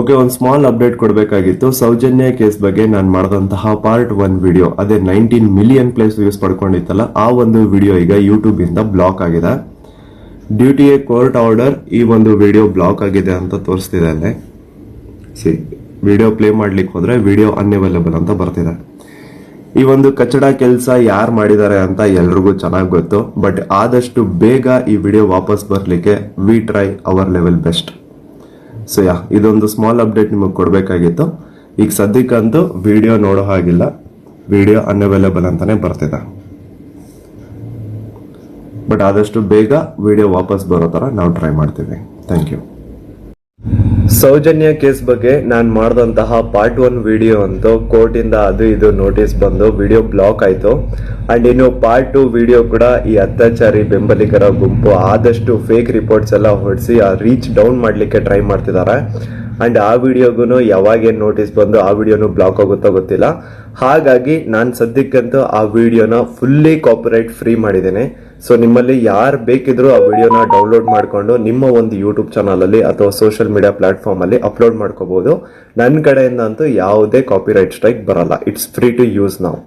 Okay ಒಂದು small update ಕೊಡಬೇಕಾಗಿತ್ತು. Soujanya case ಬಗ್ಗೆ ನಾನು ಮಾಡಿದಂತಹ ಪಾರ್ಟ್ ಒನ್ ವಿಡಿಯೋ ಅದೇ ನೈನ್ಟೀನ್ ಮಿಲಿಯನ್ ಪ್ಲೇಸ್ ವ್ಯೂಸ್ ಪಡ್ಕೊಂಡಿತ್ತಲ್ಲ, ಆ ಒಂದು ವಿಡಿಯೋ ಈಗ ಯೂಟ್ಯೂಬ್ ಇಂದ ಬ್ಲಾಕ್ ಆಗಿದೆ. ಡ್ಯೂಟಿ ಎ ಕೋರ್ಟ್ ಆರ್ಡರ್ ಈ ಒಂದು ವಿಡಿಯೋ ಬ್ಲಾಕ್ ಆಗಿದೆ ಅಂತ ತೋರಿಸ್ತಿದೆ ಸಿ ವಿಡಿಯೋ ಪ್ಲೇ ಮಾಡ್ಲಿಕ್ಕೆ ಹೋದ್ರೆ ವಿಡಿಯೋ ಅನ್ಅವೈಲೇಬಲ್ ಅಂತ ಬರ್ತಿದೆ. ಈ ಒಂದು ಕಚಡ ಕೆಲಸ ಯಾರು ಮಾಡಿದ್ದಾರೆ ಅಂತ ಎಲ್ರಿಗೂ ಚೆನ್ನಾಗಿ ಗೊತ್ತು ಬಟ್ ಆದಷ್ಟು ಬೇಗ ಈ ವಿಡಿಯೋ ವಾಪಸ್ ಬರಲಿಕ್ಕೆ we try our level best so ya ಇದೊಂದು ಸ್ಮಾಲ್ ಅಪ್ಡೇಟ್ ನಿಮಗೆ ಕೊಡಬೇಕಾಗಿತ್ತು. ಈಗ ಸದ್ಯಕ್ಕಂತೂ ವಿಡಿಯೋ ನೋಡೋ ಹಾಗಿಲ್ಲ. ವಿಡಿಯೋ ಅನ್ಅವೈಲೇಬಲ್ ಅಂತಾನೆ ಬರ್ತಿದೆ. ಬಟ್ ಆದಷ್ಟು ಬೇಗ ವಿಡಿಯೋ ವಾಪಸ್ ಬರೋ ಥರ ನಾವು ಟ್ರೈ ಮಾಡ್ತೀವಿ. ಥ್ಯಾಂಕ್ ಯು ಸೌಜನ್ಯ ಕೇಸ್ ಬಗ್ಗೆ ನಾನು ಮಾಡಿದಂತಹ ಪಾರ್ಟ್ ಒನ್ ವಿಡಿಯೋ ಅಂತ ಕೋರ್ಟಿಂದ ಅದು ಇದು ನೋಟಿಸ್ ಬಂದು ವಿಡಿಯೋ ಬ್ಲಾಕ್ ಆಯ್ತು. ಅಂಡ್ ಇನ್ನು ಪಾರ್ಟ್ ಟು ವಿಡಿಯೋ ಕೂಡ ಈ ಅತ್ಯಾಚಾರಿ ಬೆಂಬಲಿಗರ ಗುಂಪು ಆದಷ್ಟು ಫೇಕ್ ರಿಪೋರ್ಟ್ಸ್ ಎಲ್ಲ ಹೊಡಿಸಿ, ಆ ರೀಚ್ ಡೌನ್ ಮಾಡಲಿಕ್ಕೆ ಟ್ರೈ ಮಾಡ್ತಿದ್ದಾರೆ ಅಂಡ್ ಆ ವಿಡಿಯೋಗೂ ಯಾವಾಗ ಏನು ನೋಟಿಸ್ ಬಂದು ಆ ವಿಡಿಯೋನು ಬ್ಲಾಕ್ ಆಗುತ್ತೋ ಗೊತ್ತಿಲ್ಲ. ಹಾಗಾಗಿ ನಾನು ಸದ್ಯಕ್ಕಂತೂ ಆ ವಿಡಿಯೋನ ಫುಲ್ಲಿ ಕಾಪಿರೈಟ್ ಫ್ರೀ ಮಾಡಿದ್ದೇನೆ. ಸೊ ನಿಮ್ಮಲ್ಲಿ ಯಾರು ಬೇಕಿದ್ರೂ ಆ ವಿಡಿಯೋನ ಡೌನ್ಲೋಡ್ ಮಾಡಿಕೊಂಡು ನಿಮ್ಮ ಒಂದು ಯೂಟ್ಯೂಬ್ ಚಾನಲಲ್ಲಿ ಅಥವಾ ಸೋಷಿಯಲ್ ಮೀಡಿಯಾ ಪ್ಲಾಟ್ಫಾರ್ಮಲ್ಲಿ ಅಪ್ಲೋಡ್ ಮಾಡ್ಕೋಬಹುದು ನನ್ನ ಕಡೆಯಿಂದ ಅಂತೂ ಯಾವುದೇ ಕಾಪಿರೈಟ್ ಸ್ಟ್ರೈಕ್ ಬರಲ್ಲ. ಇಟ್ಸ್ ಫ್ರೀ ಟು ಯೂಸ್ ನಾವು